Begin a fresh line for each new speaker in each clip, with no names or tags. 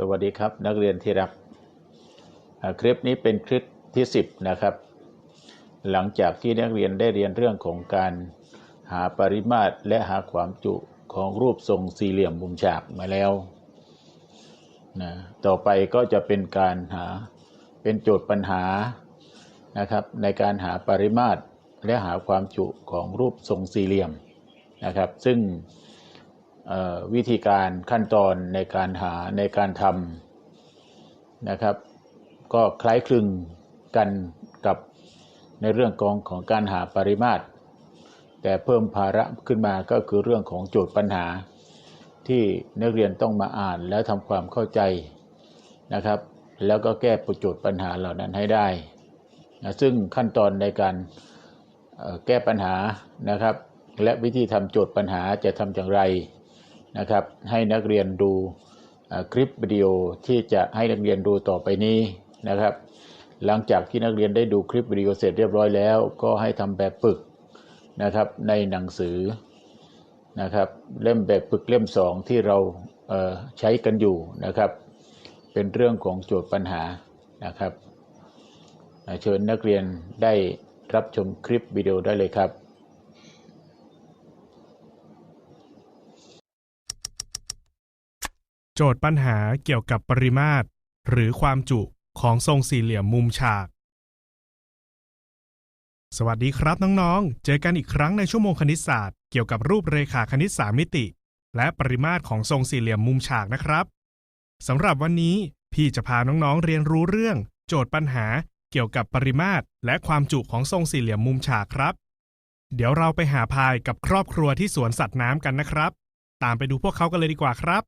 สวัสดีครับนักเรียนที่รัก คลิปนี้เป็นคลิปที่ 10 นะครับ หลังจากที่นักเรียนได้เรียนเรื่องของการหาปริมาตรและหาความจุของรูปทรงสี่เหลี่ยมมุมฉากมาแล้วนะต่อไปก็จะเป็นการหาเป็นโจทย์ปัญหานะครับ ในการหาปริมาตรและหาความจุของรูปทรงสี่เหลี่ยมนะครับ ซึ่ง วิธีการขั้นตอนในการหาในการทำนะครับ ก็คล้ายคลึงกันกับในเรื่องของของการหาปริมาตร แต่เพิ่มภาระขึ้นมาก็คือเรื่องของโจทย์ปัญหา ที่นักเรียนต้องมาอ่านแล้วทำความเข้าใจนะครับ แล้วก็แก้โจทย์ปัญหาเหล่านั้นให้ได้นะซึ่งขั้นตอนในการแก้ปัญหานะครับ และวิธีทำโจทย์ปัญหาจะทำอย่างไร นะครับ ให้นักเรียนดูคลิปวิดีโอที่จะให้นักเรียนดูต่อไปนี้นะครับ หลังจากที่นักเรียนได้ดูคลิปวิดีโอเสร็จเรียบร้อยแล้ว ก็ให้ทำแบบฝึกนะครับในหนังสือนะครับเล่มแบบฝึกเล่มสองที่เราเใช้กันอยู่นะครับ เป็นเรื่องของโจทย์ปัญหานะครับเชิญนักเรียนได้รับชมคลิปวิดีโอได้เลยครับ
โจทย์ปัญหาเกี่ยวกับปริมาตร หรือความจุของทรงสี่เหลี่ยมมุมฉาก สวัสดีครับน้องๆ เจอกันอีกครั้งในชั่วโมงคณิตศาสตร์เกี่ยวกับรูปเรขาคณิตสามมิติ และปริมาตรของทรงสี่เหลี่ยมมุมฉากนะครับสำหรับวันนี้พี่จะพาน้องๆเรียนรู้เรื่อง โจทย์ปัญหาเกี่ยวกับปริมาตร และความจุของทรงสี่เหลี่ยมมุมฉากครับ เดี๋ยวเราไปหาพายกับครอบครัวที่สวนสัตว์น้ำกันนะครับ ตามไปดูพวกเขากันเลยดีกว่าครับ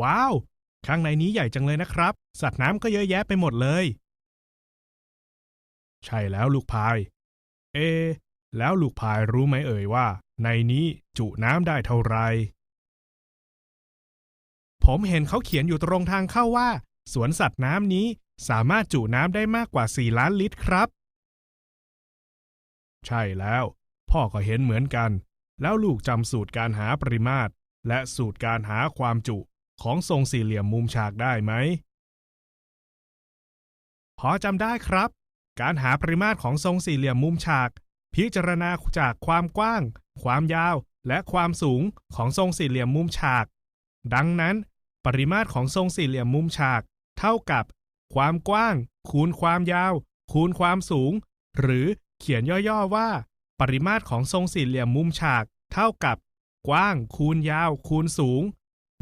ว้าว ข้างในนี้ใหญ่จังเลยนะครับ สัตว์น้ำก็เยอะแยะไปหมดเลย ใช่แล้วลูกพาย เอ แล้วลูกพายรู้ไหมเอ่ยว่า ในนี้จุน้ำได้เท่าไหร่ผมเห็นเขาเขียนอยู่ตรงทางเข้าว่า สวนสัตว์น้ำนี้สามารถจุน้ำได้มากกว่า 4 ล้านลิตรครับ ใช่แล้ว พ่อก็เห็นเหมือนกัน แล้วลูกจำสูตรการหาปริมาตร และสูตรการหาความจุ ของทรงสี่เหลี่ยมมุมฉากได้ไหม พอจำได้ครับ การหาปริมาตรของทรงสี่เหลี่ยมมุมฉาก พิจารณาจากความกว้าง ความยาว และความสูงของทรงสี่เหลี่ยมมุมฉาก ดังนั้น ปริมาตรของทรงสี่เหลี่ยมมุมฉาก เท่ากับ ความกว้าง คูณความยาว คูณความสูง หรือเขียนย่อๆว่า ปริมาตรของทรงสี่เหลี่ยมมุมฉาก เท่ากับ กว้าง คูณยาว คูณสูง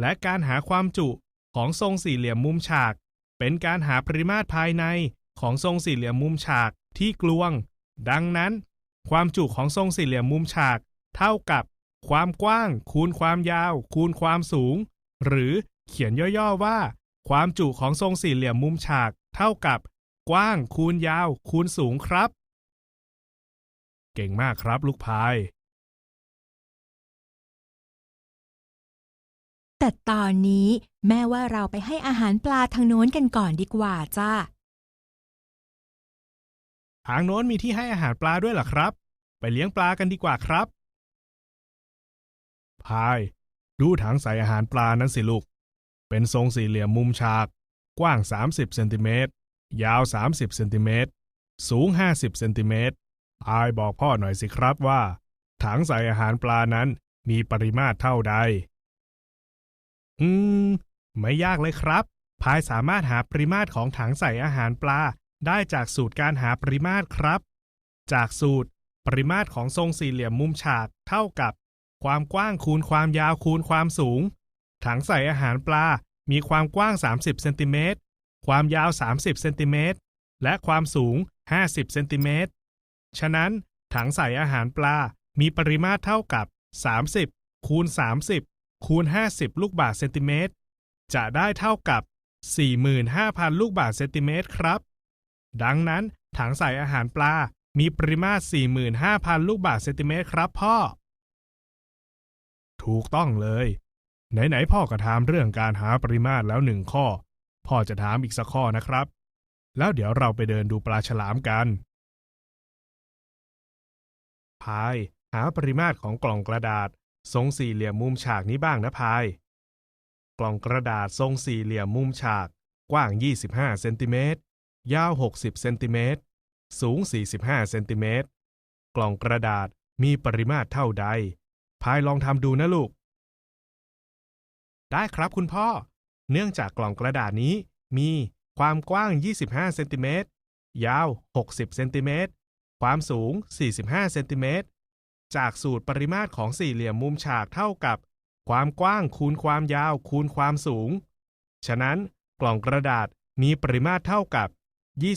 และการหาความจุของทรงสี่เหลี่ยมมุมฉาก เป็นการหาปริมาตรภายในของทรงสี่เหลี่ยมมุมฉากที่กลวง ดังนั้น ความจุของทรงสี่เหลี่ยมมุมฉาก เท่ากับ ความกว้าง คูณความยาว คูณความสูง หรือเขียนย่อๆว่า ความจุของทรงสี่เหลี่ยมมุมฉาก เท่ากับ กว้าง คูณยาว คูณสูงครับ เก่งมากครับลูกพาย
แต่ตอนนี้แม่ว่าเราไปให้อาหารปลาทางโน้นกันก่อนดีกว่าจ้า
ทางโน้นมีที่ให้อาหารปลาด้วยเหรอครับ ไปเลี้ยงปลากันดีกว่าครับ พาย ดูถังใส่อาหารปลานั้นสิลูก เป็นทรงสี่เหลี่ยมมุมฉาก กว้าง 30เซนติเมตร ยาว 30เซนติเมตร สูง 50เซนติเมตรพายบอกพ่อหน่อยสิครับว่า ถังใส่อาหารปลานั้นมีปริมาตรเท่าใด อืม ไม่ยากเลยครับ พายสามารถหาปริมาตรของถังใส่อาหารปลา ได้จากสูตรการหาปริมาตรครับ จากสูตร ปริมาตรของทรงสี่เหลี่ยมมุมฉากเท่ากับ ความกว้างคูณความยาวคูณความสูง ถังใส่อาหารปลา มีความกว้าง 30เซนติเมตรความยาว 30เซนติเมตรและความสูง 50เซนติเมตรฉะนั้น ถังใส่อาหารปลา มีปริมาตรเท่ากับ 30คูณ30 คูณ 50 ลูกบาศก์เซนติเมตรจะได้เท่ากับ 45,000 ลูกบาศก์เซนติเมตรครับ ดังนั้นถังใส่อาหารปลา มีปริมาตร 45,000 ลูกบาศก์เซนติเมตรครับพ่อ ถูกต้องเลย ไหนๆพ่อก็ถามเรื่องการหาปริมาตรแล้วหนึ่งข้อ พ่อจะถามอีกสักข้อนะครับ แล้วเดี๋ยวเราไปเดินดูปลาฉลามกัน พาย หาปริมาตรของกล่องกระดาษ ทรงสี่เหลี่ยมมุมฉากนี้บ้างนะพาย กล่องกระดาษทรงสี่เหลี่ยมมุมฉาก กว้าง 25เซนติเมตรยาว 60เซนติเมตรสูง 45เซนติเมตรกล่องกระดาษมีปริมาตรเท่าใด พายลองทำดูนะลูก ได้ครับคุณพ่อ เนื่องจากกล่องกระดาษนี้มีความกว้าง 25เซนติเมตรยาว 60เซนติเมตรความสูง 45เซนติเมตร จากสูตรปริมาตรของสี่เหลี่ยมมุมฉากเท่ากับ ความกว้างคูณความยาวคูณความสูง ฉะนั้นกล่องกระดาษมีปริมาตรเท่ากับ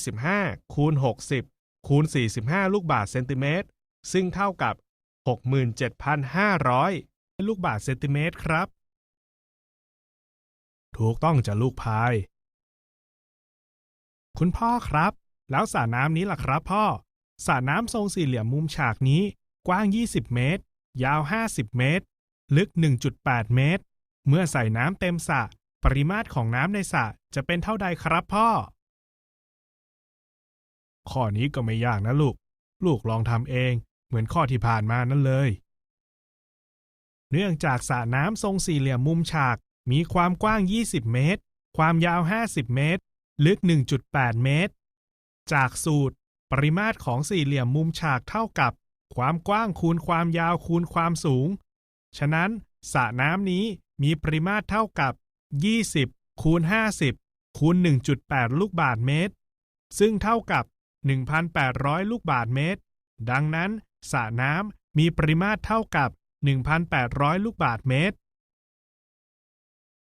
25 คูณ 60 คูณ 45 ลูกบาศก์เซนติเมตร ซึ่งเท่ากับ 67,500 ลูกบาศก์เซนติเมตรครับ ถูกต้องจะลูกพาย คุณพ่อครับ แล้วสระน้ำนี้ล่ะครับพ่อสระน้ำทรงสี่เหลี่ยมมุมฉากนี้ กว้าง 20 เมตร ยาว 50 เมตร ลึก 1.8 เมตร เมื่อใส่น้ำเต็มสระปริมาตรของน้ำในสระจะเป็นเท่าใดครับพ่อ ข้อนี้ก็ไม่ยากนะลูก ลูกลองทำเอง เหมือนข้อที่ผ่านมานั่นเลย เนื่องจากสระน้ำทรงสี่เหลี่ยมมุมฉาก มีความกว้าง 20 เมตร ความยาว 50 เมตร ลึก 1.8 เมตร จากสูตร ปริมาตรของสี่เหลี่ยมมุมฉากเท่ากับ ความกว้างคูณความยาวคูณความสูง ฉะนั้นสระน้ำนี้มีปริมาตรเท่ากับ 20 คูณ 50 คูณ 1.8 ลูกบาศก์เมตร ซึ่งเท่ากับ 1,800 ลูกบาศก์เมตร ดังนั้นสระน้ำมีปริมาตรเท่ากับ 1,800 ลูกบาศก์เมตร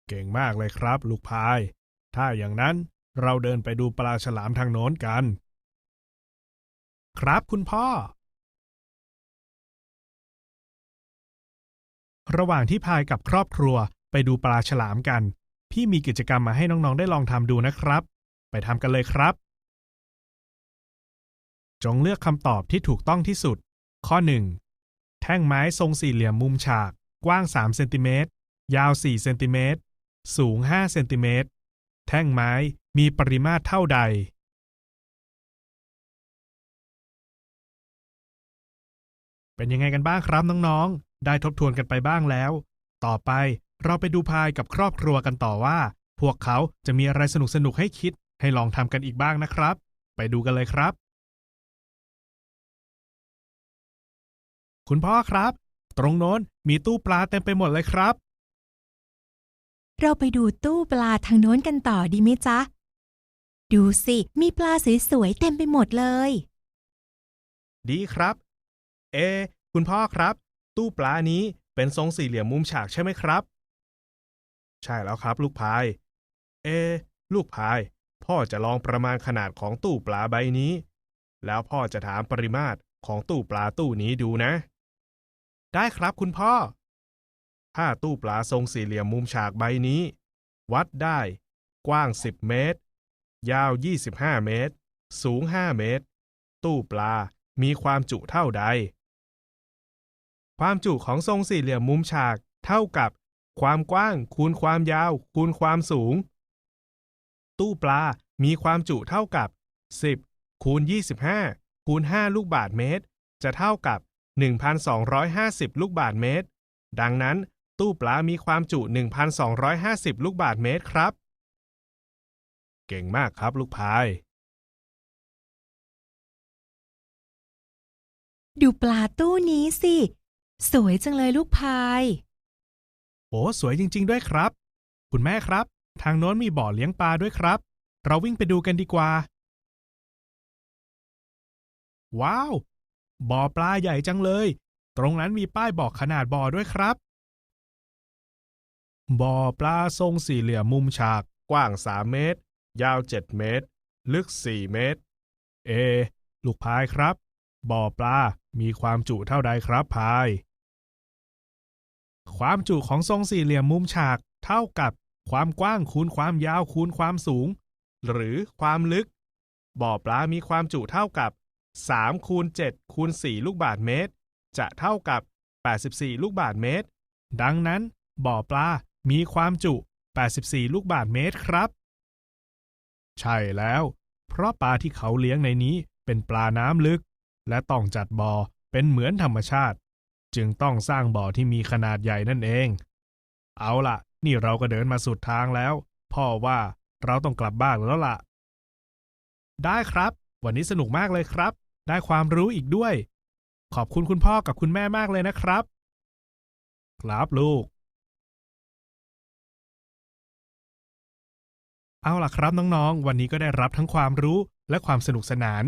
เก่งมากเลยครับ ลูกพาย ถ้าอย่างนั้นเราเดินไปดูปลาฉลามทางโน้นกัน ครับคุณพ่อ ระหว่างที่พายกับครอบครัวไปดูปลาฉลามกัน พี่มีกิจกรรมมาให้น้องๆได้ลองทำดูนะครับ ไปทำกันเลยครับ จงเลือกคำตอบที่ถูกต้องที่สุด ข้อ 1. แท่งไม้ทรงสี่เหลี่ยมมุมฉาก กว้าง 3 เซนติเมตร ยาว 4 เซนติเมตร สูง 5 เซนติเมตร แท่งไม้มีปริมาตรเท่าใด เป็นยังไงกันบ้างครับน้องๆ ได้ทบทวนกันไปบ้างแล้ว ต่อไปเราไปดูพายกับครอบครัวกันต่อว่า พวกเขาจะมีอะไรสนุกๆให้คิด ให้ลองทำกันอีกบ้างนะครับ ไปดูกันเลยครับ คุณพ่อครับ ตรงโน้นมีตู้ปลาเต็มไปหมดเลยครับ
เราไปดูตู้ปลาทางโน้นกันต่อดีไหมจ๊ะ ดูสิ มีปลาสวยๆเต็มไปหมดเลย
ดีครับ เอะคุณพ่อครับ ตู้ปลานี้เป็นทรงสี่เหลี่ยมมุมฉากใช่ไหมครับ ใช่แล้วครับลูกพาย เอ ลูกพาย พ่อจะลองประมาณขนาดของตู้ปลาใบนี้ แล้วพ่อจะถามปริมาตรของตู้ปลาตู้นี้ดูนะ ได้ครับคุณพ่อ ถ้าตู้ปลาทรงสี่เหลี่ยมมุมฉากใบนี้ วัดได้ กว้าง 10 เมตร ยาว 25 เมตร สูง 5 เมตร ตู้ปลามีความจุเท่าใด ความจุของทรงสี่เหลี่ยมมุมฉาก เท่ากับ ความกว้าง คูณความยาว คูณความสูง ตู้ปลา มีความจุเท่ากับ 10 คูณ 25 คูณ 5 ลูกบาศก์เมตร จะเท่ากับ 1,250 ลูกบาศก์เมตร ดังนั้น ตู้ปลา มีความจุ 1,250 ลูกบาศก์เมตรครับ เก่งมากครับลูกพาย
ดูปลาตู้นี้สิ สวยจังเลยลูกพาย
โอ้สวยจริง ๆ ด้วยครับ คุณแม่ครับ ทางโน้นมีบ่อเลี้ยงปลาด้วยครับ เราวิ่งไปดูกันดีกว่า ว้าว บ่อปลาใหญ่จังเลย ตรงนั้นมีป้ายบอกขนาดบ่อด้วยครับ บ่อปลาทรงสี่เหลี่ยมมุมฉาก กว้าง3เมตร ยาว7เมตร ลึก4เมตร เอ ลูกพายครับ บ่อปลา มีความจุเท่าใดครับพาย ความจุของทรงสี่เหลี่ยมมุมฉาก เท่ากับความกว้างคูณความยาวคูณความสูง หรือความลึก บ่อปลา มีความจุเท่ากับ3คูณ7คูณ4ลูกบาศก์เมตร จะเท่ากับ 84 ลูกบาศก์เมตร ดังนั้น บ่อปลา มีความจุ 84 ลูกบาศก์เมตรครับ ใช่แล้ว เพราะปลาที่เขาเลี้ยงในนี้เป็นปลาน้ำลึก และต้องจัดบ่อเป็นเหมือนธรรมชาติ จึงต้องสร้างบ่อที่มีขนาดใหญ่นั่นเอง เอาล่ะ นี่เราก็เดินมาสุดทางแล้ว พ่อว่าเราต้องกลับบ้านแล้วล่ะ ได้ครับ วันนี้สนุกมากเลยครับ ได้ความรู้อีกด้วย ขอบคุณคุณพ่อกับคุณแม่มากเลยนะครับ ครับลูก เอาล่ะครับน้องๆ วันนี้ก็ได้รับทั้งความรู้และความสนุกสนาน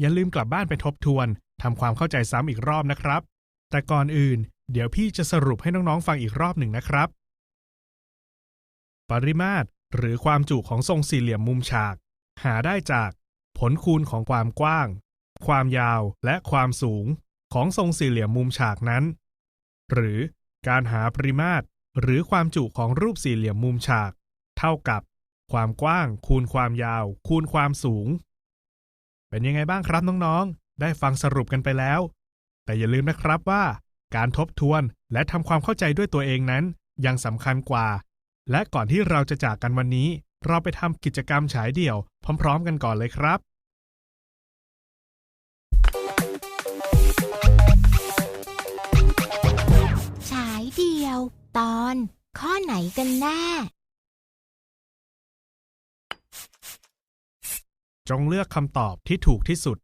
อย่าลืมกลับบ้านไปทบทวนทำความเข้าใจซ้ำอีกรอบนะครับ แต่ก่อนอื่น เดี๋ยวพี่จะสรุปให้น้องๆฟังอีกรอบหนึ่งนะครับ ปริมาตรหรือความจุของทรงสี่เหลี่ยมมุมฉาก หาได้จากผลคูณของความกว้าง ความยาวและความสูงของทรงสี่เหลี่ยมมุมฉากนั้น หรือการหาปริมาตรหรือความจุของรูปสี่เหลี่ยมมุมฉาก เท่ากับ ความกว้าง คูณความยาว คูณความสูง เป็นยังไงบ้างครับน้องๆ ได้ฟังสรุปกันไปแล้ว แต่อย่าลืมนะครับว่า การทบทวนและทำความเข้าใจด้วยตัวเองนั้น ยังสำคัญกว่า และก่อนที่เราจะจากกันวันนี้ เราไปทำกิจกรรมฉายเดี่ยว พร้อม ๆ กันก่อนเลยครับ
ฉายเดียว ตอน ข้อไหนกันแน่
จงเลือกคำตอบที่ถูกที่สุด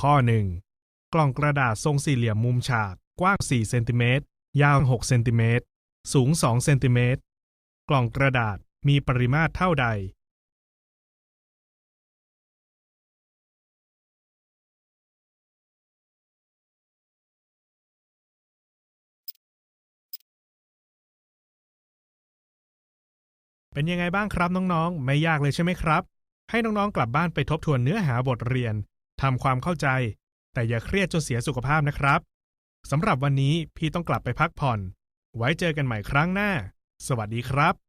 ข้อ1 กล่องกระดาษทรงสี่เหลี่ยมมุมฉาก กว้าง 4 เซนติเมตร ยาว 6 เซนติเมตร สูง 2 เซนติเมตร กล่องกระดาษมีปริมาตรเท่าใด เป็นยังไงบ้างครับน้องๆ ไม่ยากเลยใช่ไหมครับ ให้น้องๆ กลับบ้านไปทบทวนเนื้อหาบทเรียนทำความเข้าใจ แต่อย่าเครียดจนเสียสุขภาพนะครับสำหรับวันนี้พี่ต้องกลับไปพักผ่อน ไว้เจอกันใหม่ครั้งหน้า สวัสดีครับ